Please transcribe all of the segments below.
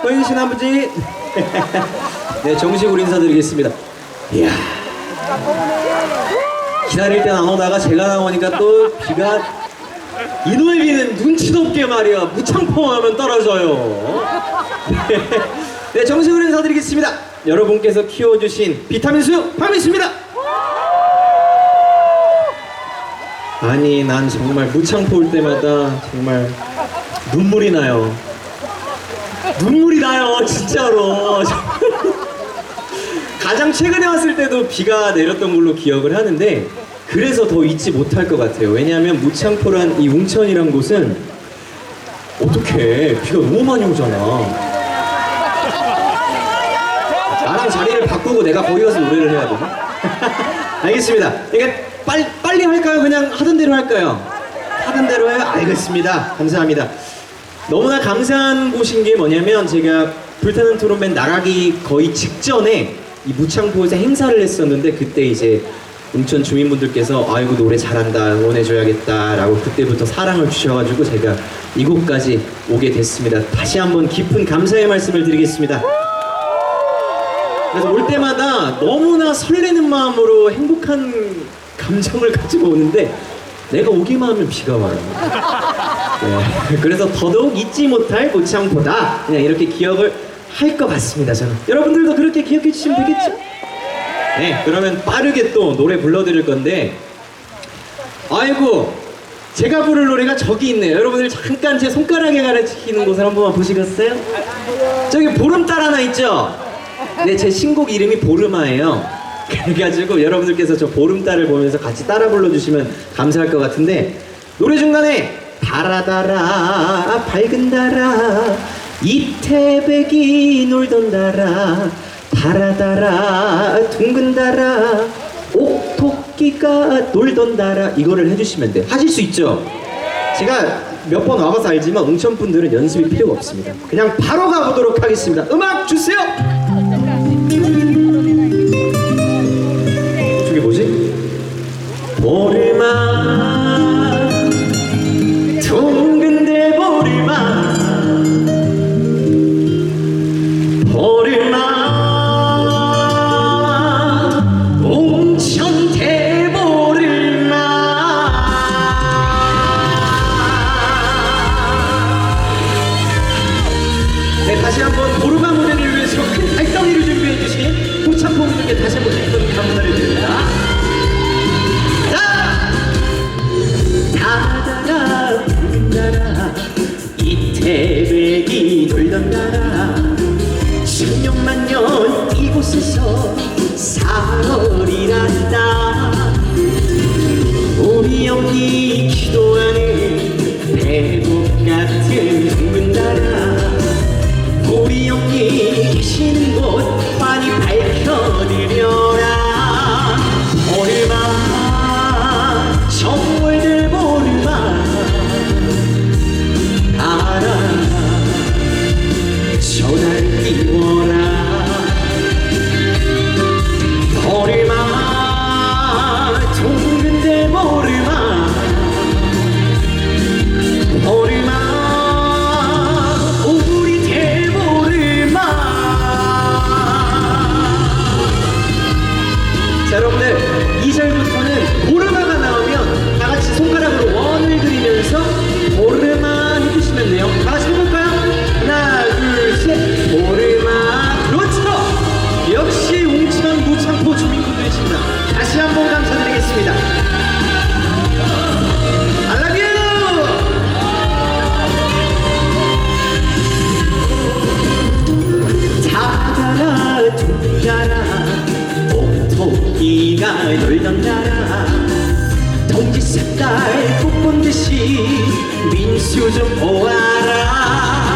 들으셨죠? 거인신 아버지 네 정식으로 인사드리겠습니다. 이야. 기다릴 땐 안 오다가 제가 나오니까 또 비가 이놈의 비는 눈치도 없게 말이야. 무창포하면 떨어져요. 네 정식으로 인사드리겠습니다. 여러분께서 키워주신 비타민수 파미수입니다. 아니 난 정말 무창포 올 때마다 정말 눈물이 나요 눈물이 나요 진짜로 가장 최근에 왔을 때도 비가 내렸던 걸로 기억을 하는데 그래서 더 잊지 못할 것 같아요 왜냐하면 무창포란 이 웅천이란 곳은 어떻게 비가 너무 많이 오잖아 나랑 자리를 바꾸고 내가 거기 가서 노래를 해야 되나? 알겠습니다. 이게 빨리 빨리 할까요? 그냥 하던 대로 할까요? 하던 대로 해요. 알겠습니다. 감사합니다. 너무나 감사한 곳인 게 뭐냐면 제가 불타는 트롯맨 나가기 거의 직전에 이 무창포에서 행사를 했었는데 그때 이제 웅천 주민분들께서 아이고 노래 잘한다 응원해줘야겠다라고 그때부터 사랑을 주셔가지고 제가 이곳까지 오게 됐습니다. 다시 한번 깊은 감사의 말씀을 드리겠습니다. 그래서 올 때마다 너무나 설레는 마음으로 행복한 감정을 가지고 오는데 내가 오기만 하면 비가 와요. 네, 그래서 더더욱 잊지 못할 모창보다 그냥 이렇게 기억을 할 것 같습니다. 저는 여러분들도 그렇게 기억해 주시면 되겠죠? 네, 그러면 빠르게 또 노래 불러드릴 건데 아이고 제가 부를 노래가 저기 있네요. 여러분들 잠깐 제 손가락에 가르치는 곳을 한 번만 보시겠어요? 저기 보름달 하나 있죠? 네, 제 신곡 이름이 보름아예요. 그래가지고 여러분들께서 저 보름달을 보면서 같이 따라 불러주시면 감사할 것 같은데 노래 중간에 달아달아 밝은 달아 이태백이 놀던 달아 달아달아 둥근 달아 옥토끼가 놀던 달아 이거를 해주시면 돼요. 하실 수 있죠? 제가 몇 번 와봐서 알지만 웅천 분들은 연습이 필요가 없습니다. 그냥 바로 가보도록 하겠습니다. 음악 주세요. 벌써 3월이 났다. 우리 언니 기도하는 여러분들 2절부터는 보르마가 나오면 다 같이 손가락으로 원을 그리면서 보르마 해주시면 돼요. 다 같이 해볼까요? 하나, 둘, 셋. 보르마. 그렇죠! 역시 웅천 무창포 주민분들이십니다. 다시 한번 감사드리겠습니다. I love you! 자라라, 날 놀던 나라. 동지 색깔 꽃본 듯이 민수 좀 보아라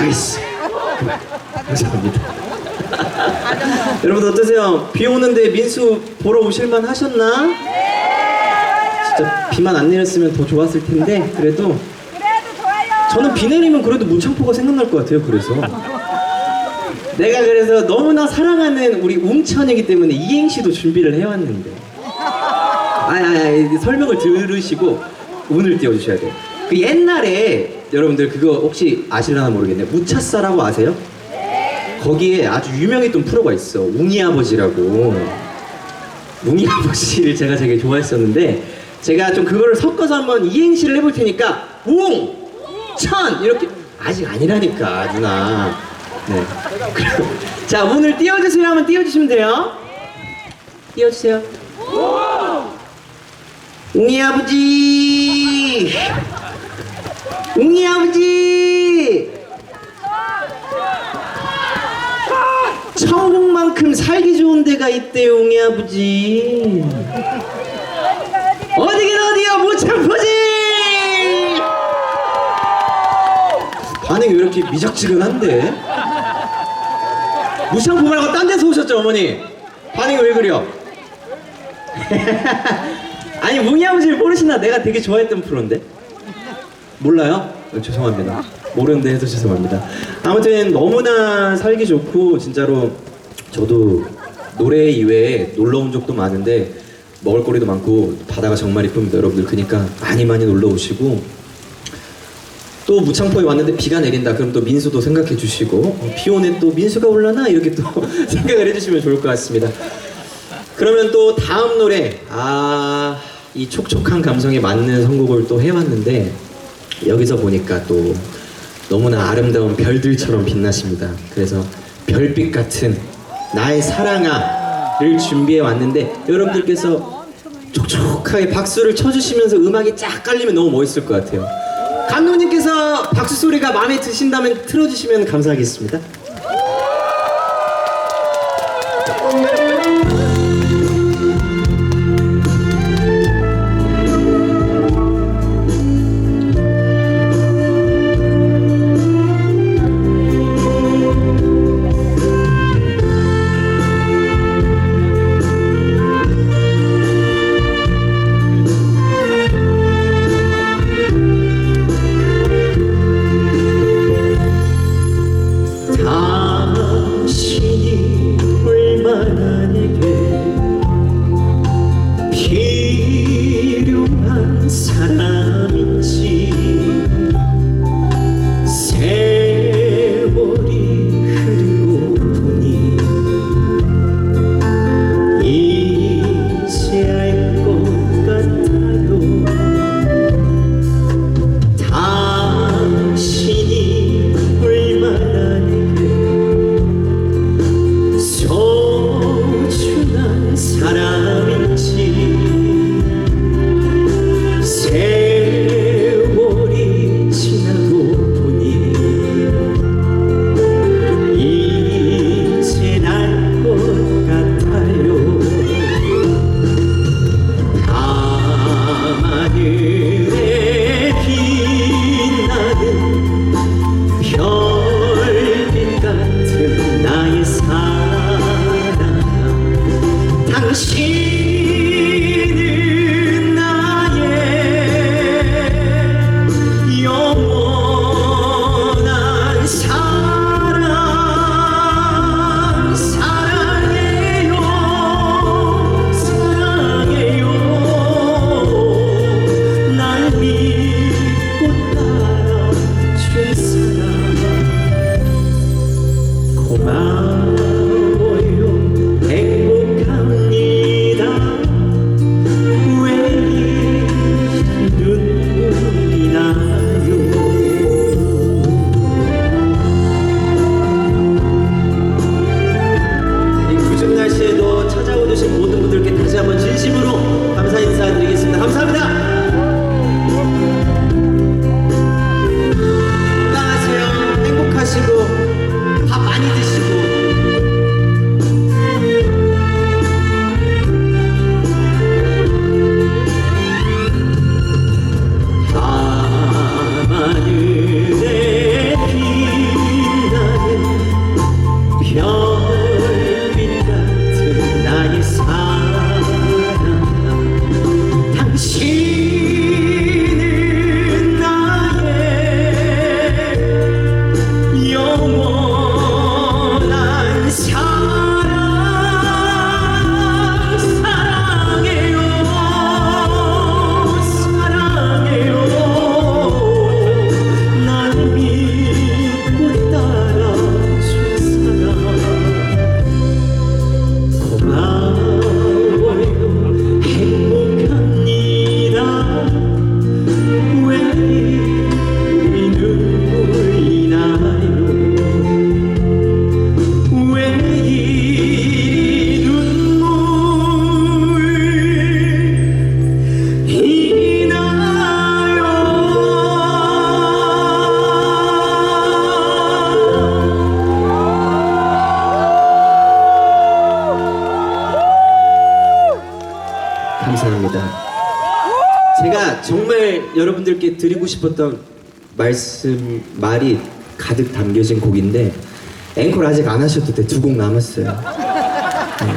나이스 감사합니다 여러분 어떠세요? 비 오는데 민수 보러 오실만 하셨나? 진짜 비만 안 내렸으면 더 좋았을 텐데 그래도 그래도 좋아요. 저는 비 내리면 그래도 문창포가 생각날 것 같아요 그래서 내가 그래서 너무나 사랑하는 우리 웅천이기 때문에 이행시도 준비를 해왔는데 아니 아니 아니 설명을 들으시고 운을 띄워주셔야 돼요 그 옛날에 여러분들 그거 혹시 아실려나 모르겠네. 무차사라고 아세요? 거기에 아주 유명했던 프로가 있어. 웅이 아버지라고. 웅이 아버지를 제가 되게 좋아했었는데 제가 좀 그거를 섞어서 한번 이행시를 해볼 테니까 웅! 천! 이렇게 아직 아니라니까 누나. 네. 자 문을 띄워주세요. 하면 띄워주시면 돼요. 띄워주세요. 웅이 아버지 웅이 아버지! 천국만큼 살기 좋은 데가 있대요 웅이 아버지. 어디긴 어디야 무창포지! 반응이 왜 이렇게 미적지근한데? 무창포 말고 딴 데서 오셨죠 어머니? 반응이 왜 그려 아니 웅이 아버지를 모르시나? 내가 되게 좋아했던 프로인데 몰라요? 어, 죄송합니다. 모르는데 해서 죄송합니다. 아무튼 너무나 살기 좋고 진짜로 저도 노래 이외에 놀러 온 적도 많은데 먹을거리도 많고 바다가 정말 이쁩니다 여러분들 그러니까 많이 많이 놀러 오시고 또 무창포에 왔는데 비가 내린다 그럼 또 민수도 생각해 주시고 어, 비 오네 또 민수가 올라나 이렇게 또 생각을 해주시면 좋을 것 같습니다 그러면 또 다음 노래 아 이 촉촉한 감성에 맞는 선곡을 또 해왔는데 여기서 보니까 또 너무나 아름다운 별들처럼 빛나십니다. 그래서 별빛 같은 나의 사랑아를 준비해 왔는데 여러분들께서 촉촉하게 박수를 쳐주시면서 음악이 쫙 깔리면 너무 멋있을 것 같아요. 감독님께서 박수 소리가 마음에 드신다면 틀어주시면 감사하겠습니다. 날씨에도 찾아오신 모든 분들께 다시 한번 진심으로 감사 인사드리겠습니다. 감사합니다 감사합니다. 제가 정말 여러분들께 드리고 싶었던 말씀 말이 가득 담겨진 곡인데 앵콜 아직 안 하셔도 돼. 두 곡 남았어요. 네.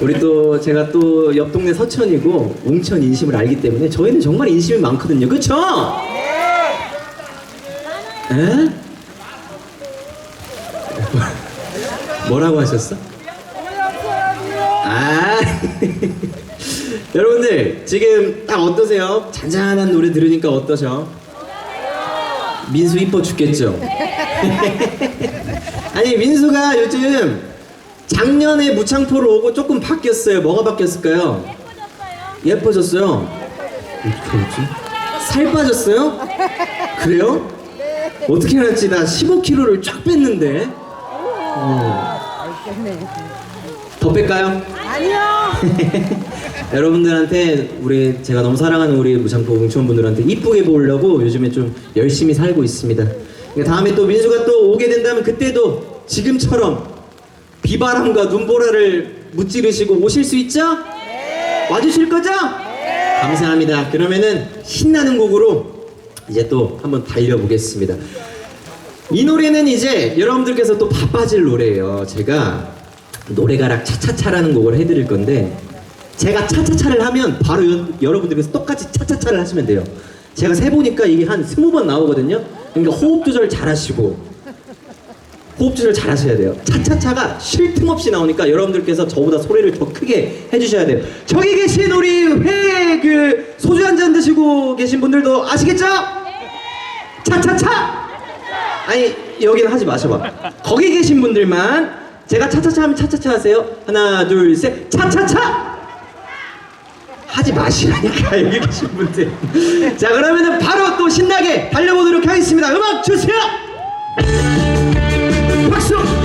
우리 또 제가 또 옆 동네 서천이고 웅천 인심을 알기 때문에 저희는 정말 인심이 많거든요. 그렇죠? 에? 뭐라고 하셨어? 아 여러분들 지금 딱 어떠세요? 잔잔한 노래 들으니까 어떠셔? 민수 이뻐 죽겠죠? 아니 민수가 요즘 작년에 무창포를 오고 조금 바뀌었어요. 뭐가 바뀌었을까요? 예뻐졌어요. 어떻게 알았지? 살 빠졌어요? 그래요? 어떻게 알았지? 나 15kg를 쫙 뺐는데. 어. 더 뺄까요? 여러분들한테 우리 제가 너무 사랑하는 우리 무창포 웅천분들한테 이쁘게 보려고 요즘에 좀 열심히 살고 있습니다. 그러니까 다음에 또 민수가 또 오게 된다면 그때도 지금처럼 비바람과 눈보라를 무찌르시고 오실 수 있죠? 와주실 거죠? 감사합니다. 그러면은 신나는 곡으로 이제 또 한번 달려보겠습니다. 이 노래는 이제 여러분들께서 또 바빠질 노래예요. 제가 노래가락 차차차라는 곡을 해드릴 건데 제가 차차차를 하면 바로 여, 여러분들께서 똑같이 차차차를 하시면 돼요. 제가 세보니까 이게 한 스무 번 나오거든요. 그러니까 호흡 조절 잘 하시고 호흡 조절 잘 하셔야 돼요. 차차차가 쉴 틈 없이 나오니까 여러분들께서 저보다 소리를 더 크게 해주셔야 돼요. 저기 계신 우리 회 그 소주 한 잔 드시고 계신 분들도 아시겠죠? 차차차! 아니 여기는 하지 마셔봐. 거기 계신 분들만 제가 차차차 하면 차차차 하세요. 하나 둘 셋 차차차. 하지 마시라니까 여기 계신 분들. 자 그러면은 바로 또 신나게 달려보도록 하겠습니다. 음악 주세요. 박수.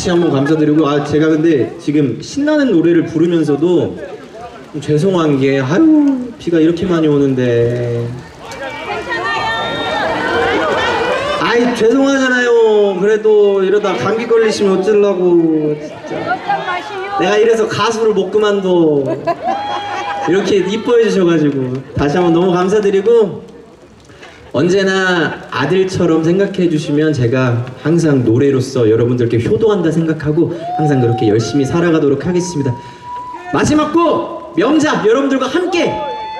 다시 한번 감사드리고, 아, 제가 근데 지금 신나는 노래를 부르면서도 좀 죄송한 게, 아유, 비가 이렇게 많이 오는데. 아이, 죄송하잖아요. 그래도 이러다 감기 걸리시면 어쩌려고, 진짜. 내가 이래서 가수를 못 그만둬. 이렇게 이뻐해 주셔가지고 다시 한번 너무 감사드리고 언제나 아들처럼 생각해 주시면 제가 항상 노래로서 여러분들께 효도한다 생각하고 항상 그렇게 열심히 살아가도록 하겠습니다. 마지막 곡 명작 여러분들과 함께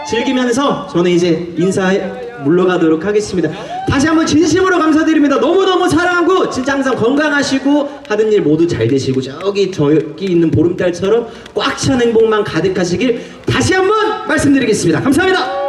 즐기면서 저는 이제 인사해 물러가도록 하겠습니다. 다시 한번 진심으로 감사드립니다. 너무너무 사랑하고 진짜 항상 건강하시고 하는 일 모두 잘 되시고 저기 저기 있는 보름달처럼 꽉 찬 행복만 가득하시길 다시 한번 말씀드리겠습니다. 감사합니다.